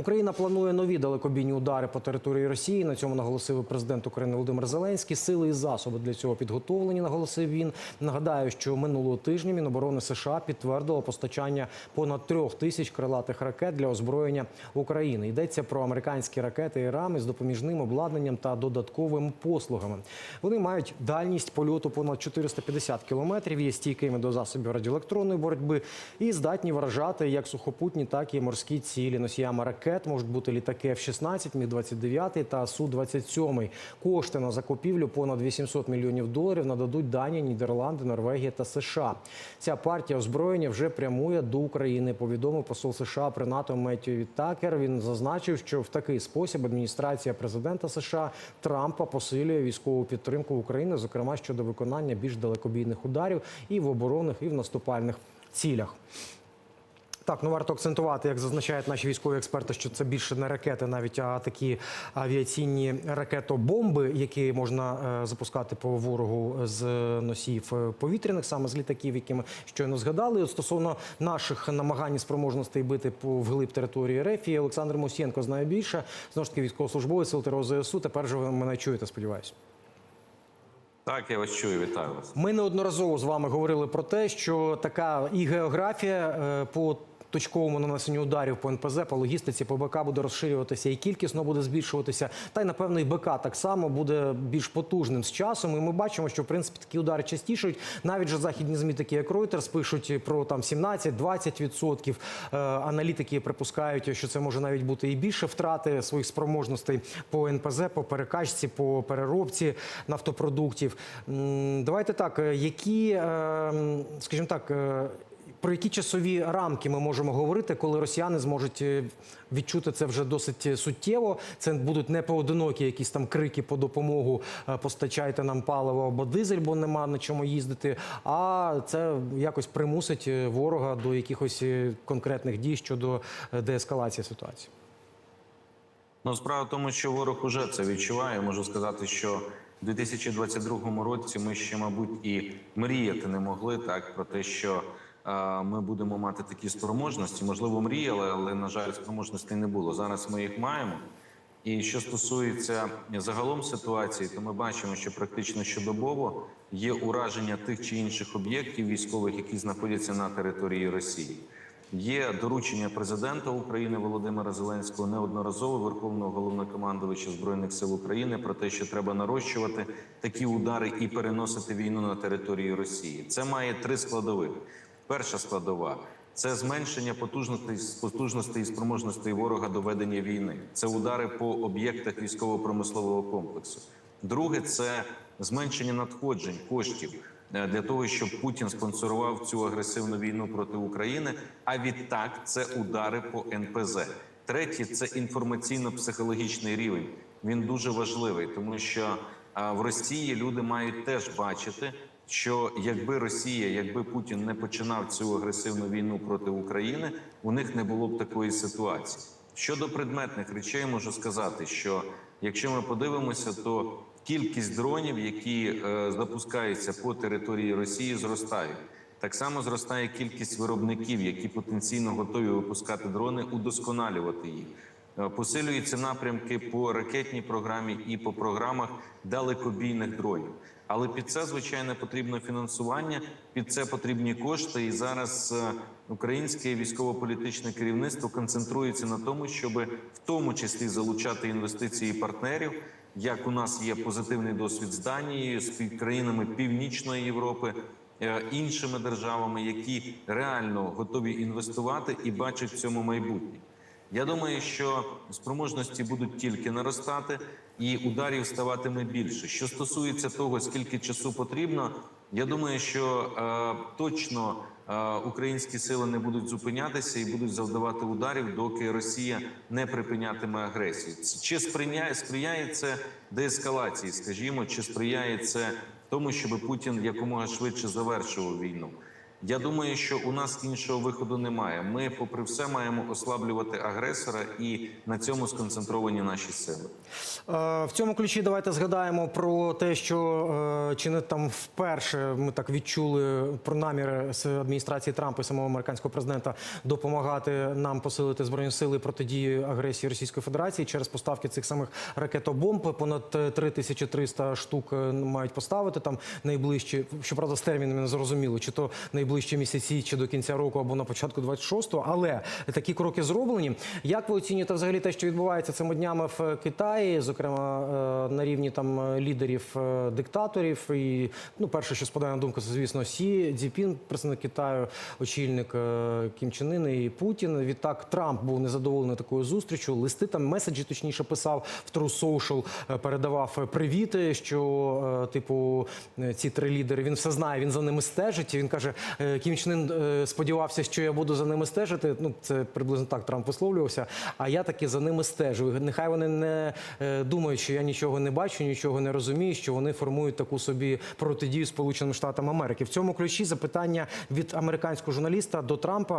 Україна планує нові далекобійні удари по території Росії. На цьому наголосив президент України Володимир Зеленський. Сили і засоби для цього підготовлені. Наголосив він. Нагадаю, що минулого тижня Міноборони США підтвердило постачання понад трьох тисяч крилатих ракет для озброєння України. Йдеться про американські ракети і рами з допоміжним обладнанням та додатковими послугами. Вони мають дальність польоту понад 450 кілометрів, є стійкими до засобів радіоелектронної боротьби і здатні вражати як сухопутні, так і морські цілі. Носіями ракет можуть бути літаки F-16, Мі-29 та Су-27. Кошти на закупівлю понад 800 мільйонів доларів нададуть Данія, Нідерланди, Норвегія та США. Ця партія озброєння вже прямує до України. Повідомив посол США при НАТО Меттю Віттакер. Він зазначив, що в такий спосіб адміністрація президента США Трампа посилює військову підтримку України, зокрема щодо виконання більш далекобійних ударів і в оборонних, і в наступальних цілях. Так, ну варто акцентувати, як зазначають наші військові експерти, що це більше не ракети, навіть а такі авіаційні ракетобомби, які можна е, запускати по ворогу з носіїв е, повітряних, саме з літаків, які ми щойно згадали. От стосовно наших намагань і спроможностей бити по вглиб території РФ, і Олександр Мусієнко знає більше. Знову ж таки, військовослужбовець сил ТРО ЗСУ. Тепер же ви мене чуєте, сподіваюся. Так, я вас чую, вітаю вас. Ми неодноразово з вами говорили про те, що така і географія е, по точковому нанесенню ударів по НПЗ, по логістиці, по БК буде розширюватися, і кількісно буде збільшуватися. Та й напевно і БК так само буде більш потужним з часом. І ми бачимо, що в принципі такі удари частішають. Навіть же західні змі, такі як Reuters, пишуть про там 17-20%. Е, Аналітики припускають, що це може навіть бути і більше втрати своїх спроможностей по НПЗ, по перекачці, по переробці нафтопродуктів. Давайте так, е, які, е, скажімо так. Е, про які часові рамки ми можемо говорити, коли росіяни зможуть е, відчути це вже досить суттєво? Це будуть не поодинокі якісь там крики по допомогу, е, постачайте нам паливо або дизель, бо нема на чому їздити. А це якось примусить е, ворога до якихось е, конкретних дій щодо е, деескалації ситуації. Ну, справа в тому, що ворог уже це відчуває. Можу сказати, що в 2022 році ми ще, мабуть, і мріяти не могли так про те, що е, ми будемо мати такі спроможності. Можливо, мріяли, але на жаль, спроможностей не було. Зараз ми їх маємо. І що стосується загалом ситуації, то ми бачимо, що практично щодобово є ураження тих чи інших об'єктів військових, які знаходяться на території Росії. Є доручення президента України Володимира Зеленського неодноразово Верховного головнокомандувача збройних сил України про те, що треба нарощувати такі удари і переносити війну на території Росії. Це має три складових. Перша складова це зменшення потужностей, потужностей і спроможностей ворога до ведення війни. Це удари по об'єктах військово-промислового комплексу. Друге це зменшення надходжень коштів е, для того, щоб Путін спонсорував цю агресивну війну проти України. А відтак це удари по НПЗ. Третє це інформаційно-психологічний рівень. Він дуже важливий, тому що в Росії люди мають теж бачити, що якби Росія, якби Путін не починав цю агресивну війну проти України, у них не було б такої ситуації. Щодо предметних речей, можу сказати, що якщо ми подивимося, то кількість дронів, які е, запускаються по території Росії, зростають. Так само зростає кількість виробників, які потенційно готові випускати дрони, удосконалювати їх. Е, Посилюються напрямки по ракетній програмі і по програмах далекобійних дронів. Але під це звичайно потрібно фінансування, під це потрібні кошти. І зараз е, українське військово-політичне керівництво концентрується на тому, щоб в тому числі залучати інвестиції партнерів. Як у нас є позитивний досвід з Данією, з країнами Північної Європи, е, іншими державами, які реально готові інвестувати і бачать в цьому майбутнє. Я думаю, що спроможності будуть тільки наростати, і ударів ставатиме більше. Що стосується того, скільки часу потрібно, я думаю, що е, точно е, українські сили не будуть зупинятися і будуть завдавати ударів, доки Росія не припинятиме агресію. Чи сприяє, сприяє це деескалації, скажімо, чи сприяє це тому, щоб Путін якомога швидше завершував війну? Я думаю, що у нас іншого виходу немає. Ми, попри все, маємо ослаблювати агресора, і на цьому сконцентровані наші сили. Е, В цьому ключі давайте згадаємо про те, що е, чи не там вперше ми так відчули про наміри з адміністрації Трампа і самого американського президента допомагати нам посилити збройні сили протидії агресії Російської Федерації через поставки цих самих ракетобомб. Понад е, 3300 штук е, мають поставити там найближчі. Щоправда, з термінами не зрозуміло, чи то найближчі місяці, чи до кінця року, або на початку 26-го. Але такі кроки зроблені. Як ви оцінюєте взагалі те, що відбувається цими днями в Китаї, зокрема е, на рівні там е, лідерів е, диктаторів? І ну, перше, що спадає на думку, це звісно Сі Цзіпін, представник Китаю, очільник Кім Чен Ын і Путін. Відтак Трамп був незадоволений такою зустрічю. Листи там меседжі точніше писав в True Social, передавав привіти, що типу ці три лідери він все знає, він за ними стежить. І він каже: Кім Чен е, сподівався, що я буду за ними стежити. Ну це приблизно так Трамп висловлювався. А я таки за ними стежу. Нехай вони не е, думають, що я нічого не бачу, нічого не розумію, що вони формують таку собі протидію Сполученим Штатам Америки. В цьому ключі запитання від американського журналіста до Трампа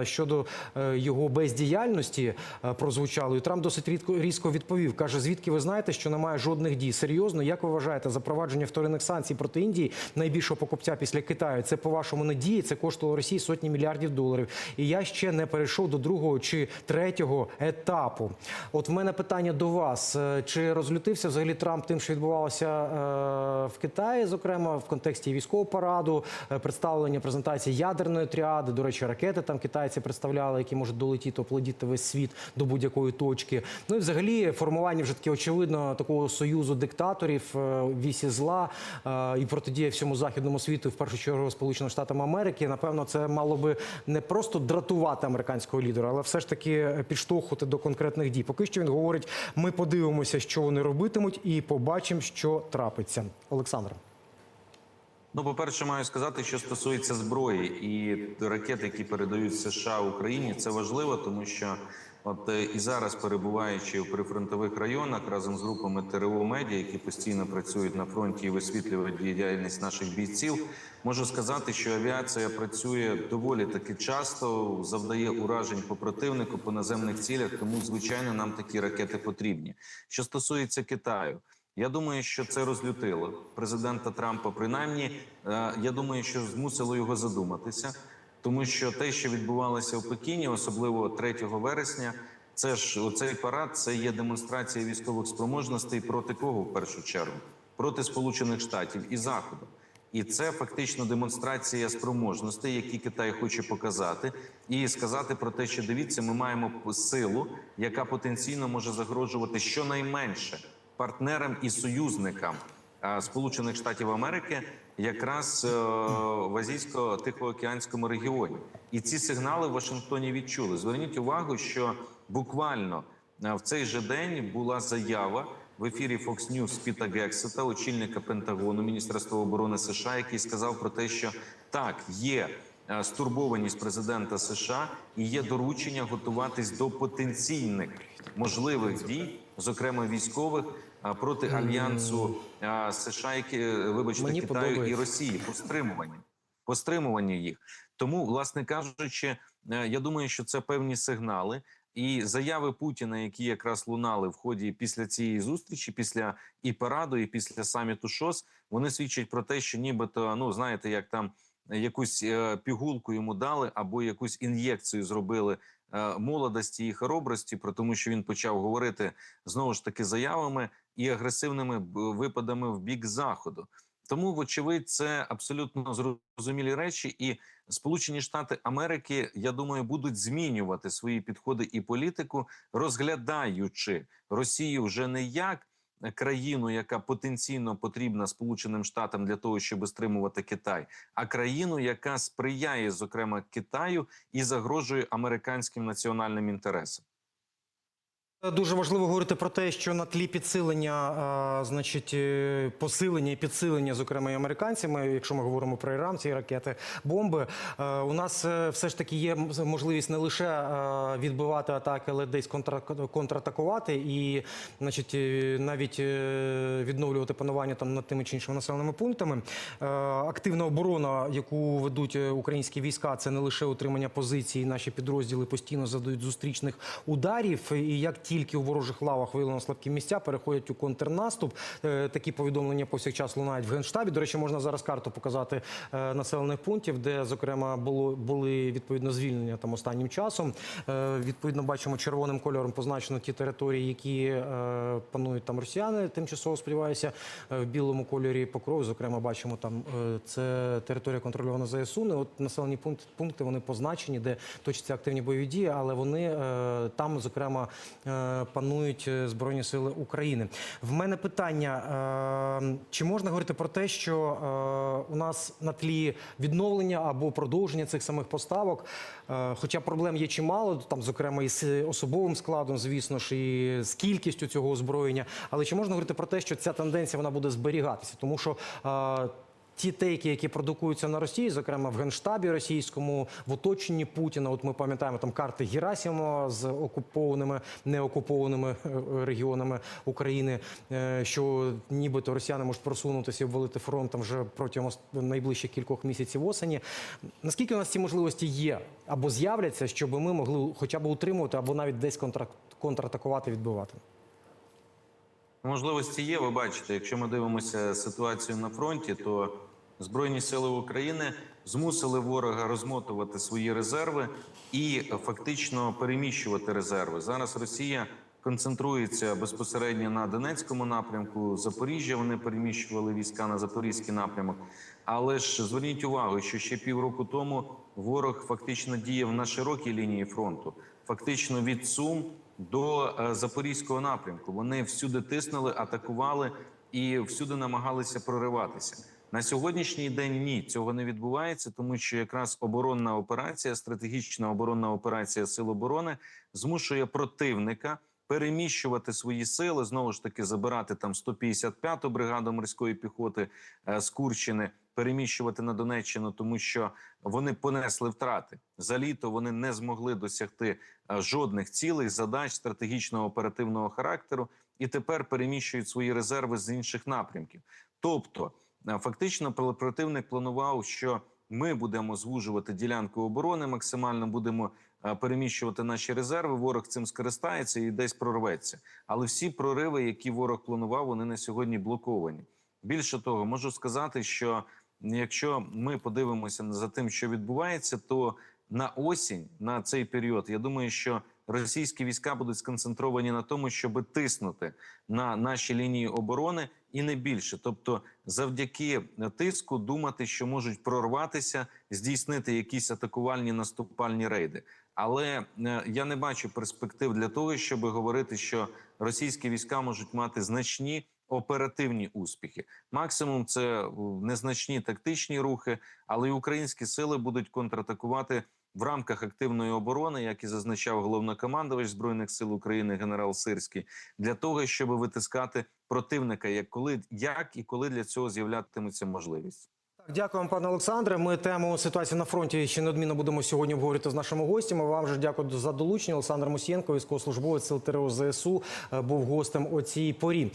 е, щодо е, його бездіяльності е, прозвучало. І Трамп досить рідко різко відповів. каже: звідки ви знаєте, що немає жодних дій? Серйозно, як ви вважаєте, запровадження вторинних санкцій проти Індії найбільшого покупця після Китаю? Це по вашому не діє. Це коштувало Росії сотні мільярдів доларів. І я ще не перейшов до другого чи третього етапу. От в мене питання до вас: Е, чи розлютився взагалі Трамп тим, що відбувалося е, в Китаї, зокрема в контексті військового параду, е, представлення презентації ядерної тріади? До речі, ракети там китайці представляли, які можуть долетіти, оплодіти весь світ до будь-якої точки. Ну і взагалі формування вже таки очевидно такого союзу диктаторів, вісі зла і протидія всьому західному світу, в першу чергу Сполученим Штатам Америки. Напевно, це мало би не просто дратувати американського лідера, але все ж таки підштовхувати до конкретних дій. Поки що він говорить: ми подивимося, що вони робитимуть, і побачимо, що трапиться. Олександр. Ну, по-перше, маю сказати, що стосується зброї і ракет, які передають США Україні, це важливо, тому що от е, і зараз, перебуваючи в прифронтових районах разом з групами ТРО медіа, які постійно працюють на фронті і висвітлюють діяльність наших бійців, можу сказати, що авіація працює доволі таки часто, завдає уражень по противнику по наземних цілях. Тому, звичайно, нам такі ракети потрібні. Що стосується Китаю. Я думаю, що це розлютило президента Трампа. Принаймні, е, я думаю, що змусило його задуматися, тому що те, що відбувалося в Пекіні, особливо 3 вересня, це ж оцей парад, це є демонстрація військових спроможностей проти кого в першу чергу? Проти Сполучених Штатів і Заходу. І це фактично демонстрація спроможностей, які Китай хоче показати, і сказати про те, що дивіться, ми маємо силу, яка потенційно може загрожувати щонайменше партнерам і союзникам Сполучених Штатів Америки, якраз е, в азійсько-тихоокеанському регіоні. І ці сигнали в Вашингтоні відчули. Зверніть увагу, що буквально е, в цей же день була заява в ефірі Fox News Піта Гексета, очільника Пентагону, Міністерства оборони США, який сказав про те, що так є е, стурбованість президента США і є доручення готуватись до потенційних можливих дій, зокрема військових, проти альянсу США, е, вибачте Мені Китаю і. Росії по стримуванню, по стримуванню їх. Тому, власне кажучи, е, я думаю, що це певні сигнали. І заяви Путіна, які якраз лунали в ході після цієї зустрічі, після і параду, і після саміту ШОС, вони свідчать про те, що нібито, ну знаєте, як там якусь е, пігулку йому дали, або якусь ін'єкцію зробили е, молодості і хоробрості, про тому, що він почав говорити знову ж таки заявами і агресивними випадами в бік заходу. Тому, вочевидь, це абсолютно зрозумілі речі, і Сполучені Штати Америки, я думаю, будуть змінювати свої підходи і політику, розглядаючи Росію вже не як країну, яка потенційно потрібна Сполученим Штатам для того, щоб стримувати Китай, а країну, яка сприяє, зокрема, Китаю і загрожує американським національним інтересам. Дуже важливо говорити про те, що на тлі підсилення, а, значить, е, посилення і підсилення, зокрема і американцями, якщо ми говоримо про Іран, ці ракети, бомби, е, у нас е, все ж таки є можливість не лише е, відбивати атаки, але десь контра- контратакувати і, значить, навіть відновлювати панування там над тими чи іншими населеними пунктами. Е, Активна оборона, яку ведуть українські війська, це не лише утримання позицій. Наші підрозділи постійно задають зустрічних ударів. І як тільки у ворожих лавах виявлено слабкі місця, переходять у контрнаступ. Е, Такі повідомлення повсякчас лунають в генштабі. До речі, можна зараз карту показати е, населених пунктів, де зокрема було були відповідно звільнення там останнім часом. Е, Відповідно, бачимо червоним кольором позначено ті території, які панують там росіяни. Тимчасово сподіваюся, в білому кольорі покров. Зокрема, бачимо там це територія контрольована ЗСУ. Ну, От населені пункти, пункти вони позначені, де точаться активні бойові дії, але вони там, зокрема, панують е, збройні сили України. В мене питання: е, чи можна говорити про те, що е, у нас на тлі відновлення або продовження цих самих поставок, е, хоча проблем є чимало, там, зокрема, і з особовим складом, звісно ж, і з кількістю цього озброєння, але чи можна говорити про те, що ця тенденція вона буде зберігатися, тому що. Е, Ті тейки, які продукуються на Росії, зокрема в генштабі російському, в оточенні Путіна. От ми пам'ятаємо там карти Герасимова з окупованими неокупованими е, регіонами України, е, що нібито росіяни можуть просунутися і обвалити фронт там вже протягом найближчих кількох місяців осені. Наскільки у нас ці можливості є або з'являться, щоб ми могли хоча б утримувати, або навіть десь контра- контратакувати, відбивати? Можливості є. Ви бачите, якщо ми дивимося ситуацію на фронті, то Збройні сили України змусили ворога розмотувати свої резерви і фактично переміщувати резерви. Зараз Росія концентрується безпосередньо на Донецькому напрямку. Запоріжжя вони переміщували війська на запорізький напрямок. Але ж зверніть увагу, що ще півроку тому ворог фактично діяв на широкій лінії фронту, фактично від Сум до е, запорізького напрямку. Вони всюди тиснули, атакували і всюди намагалися прориватися. На сьогоднішній день ні, цього не відбувається, тому що якраз оборонна операція, стратегічна оборонна операція Сил оборони змушує противника переміщувати свої сили, знову ж таки забирати там 155-ту бригаду морської піхоти е, з Курщини, переміщувати на Донеччину, тому що вони понесли втрати за літо. Вони не змогли досягти е, жодних цілей, задач стратегічного оперативного характеру, і тепер переміщують свої резерви з інших напрямків. Тобто, е, фактично, пр- противник планував, що ми будемо звужувати ділянку оборони, максимально будемо е, переміщувати наші резерви. Ворог цим скористається і десь прорветься. Але всі прориви, які ворог планував, вони на сьогодні блоковані. Більше того, можу сказати, що якщо ми подивимося за тим, що відбувається, то на осінь, на цей період, я думаю, що російські війська будуть сконцентровані на тому, щоб тиснути на наші лінії оборони і не більше. Тобто, завдяки тиску думати, що можуть прорватися, здійснити якісь атакувальні наступальні рейди. Але е, я не бачу перспектив для того, щоб говорити, що російські війська можуть мати значні оперативні успіхи. Максимум це е, незначні тактичні рухи, але й українські сили будуть контратакувати в рамках активної оборони, як і зазначав головнокомандувач збройних сил України генерал Сирський, для того, щоб витискати противника, як коли як і коли для цього з'являтиметься можливість. Дякую пане Олександре. Ми тему ситуації на фронті ще неодмінно будемо сьогодні обговорювати з нашими гостями. Вам же дякую за долучення. Олександр Мусієнко, військовослужбовець Сил ТРО ЗСУ, е, був гостем о цій порі.